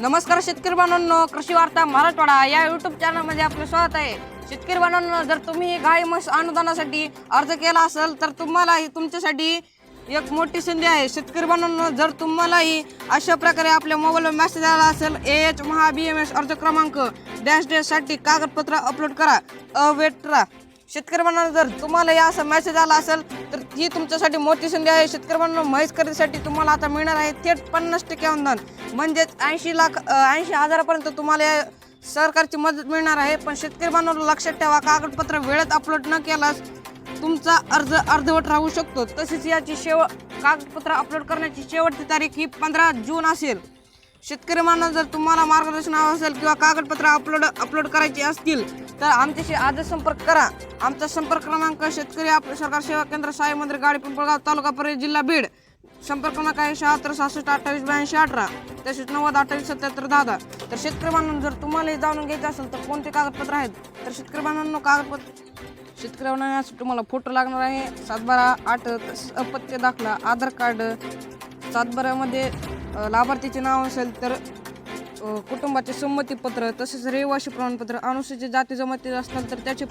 नमस्कार शेतकरी बांधवांनो कृषी वार्ता मराठवाडा या युट्यूब चॅनलमध्ये आपलं स्वागत आहे. शेतकरी बांधवांनो जर तुम्ही गाय म्हस अनुदानासाठी अर्ज केला असेल तर तुम्हालाही तुमच्यासाठी एक मोठी संधी आहे. शेतकरी बांधवांनो जर तुम्हालाही अशा प्रकारे आपल्या मोबाईलवर मेसेज आला असेल A H Maha B M S अर्ज क्रमांक डॅश डॅशसाठी कागदपत्र अपलोड करा. अवेट करा. शेतकरी बांधवांनो जर तुम्हाला या असा मेसेज आला असेल तर ही तुमच्यासाठी मोठी संधी आहे. शेतकरी बांधवांनो म्हैस खरेदीसाठी तुम्हाला आता मिळणार आहे थेट पन्नास टक्के अनुदान. म्हणजेच ऐंशी लाख ऐंशी हजारापर्यंत तुम्हाला या सरकारची मदत मिळणार आहे. पण शेतकरी बांधवांना लक्षात ठेवा. कागदपत्र वेळेत अपलोड न केल्यास तुमचा अर्ज अर्धवट राहू शकतो. तसेच याची शेव कागदपत्र अपलोड करण्याची शेवटची तारीख ही पंधरा जून असेल. शेतकरी मानव जर तुम्हाला मार्गदर्शन हवं असेल किंवा कागदपत्र अपलोड अपलोड करायची असतील तर आमच्याशी आजच संपर्क करा. आमचा संपर्क क्रमांक शेतकरी आपलं सरकार सेवा केंद्र साई मंदिर गाडी पिंपळगाव तालुका परळी जिल्हा बीड. संपर्क क्रमांक आहे शहात्तर सहासष्ट अठ्ठावीस ब्याऐंशी अठरा. तसेच नव्वद अठ्ठावीस सत्याहत्तर दहा दहा तर शेतकरी बांधून जर तुम्हाला जाणून घ्यायचं असेल तर कोणते कागदपत्र आहेत? तर शेतकरी बांधवांनो कागदपत्र शेतकरी बांधवांसाठी तुम्हाला फोटो लागणार आहे. सातबारा आठ अपत्य दाखला आधार कार्ड सातबाऱ्यामध्ये लाभार्थीचे नाव असेल तर कुटुंबाचे संमतीपत्र तसेच रहिवासी प्रमाणपत्र अनुसूचित जाती जमाती असतात तर त्याचे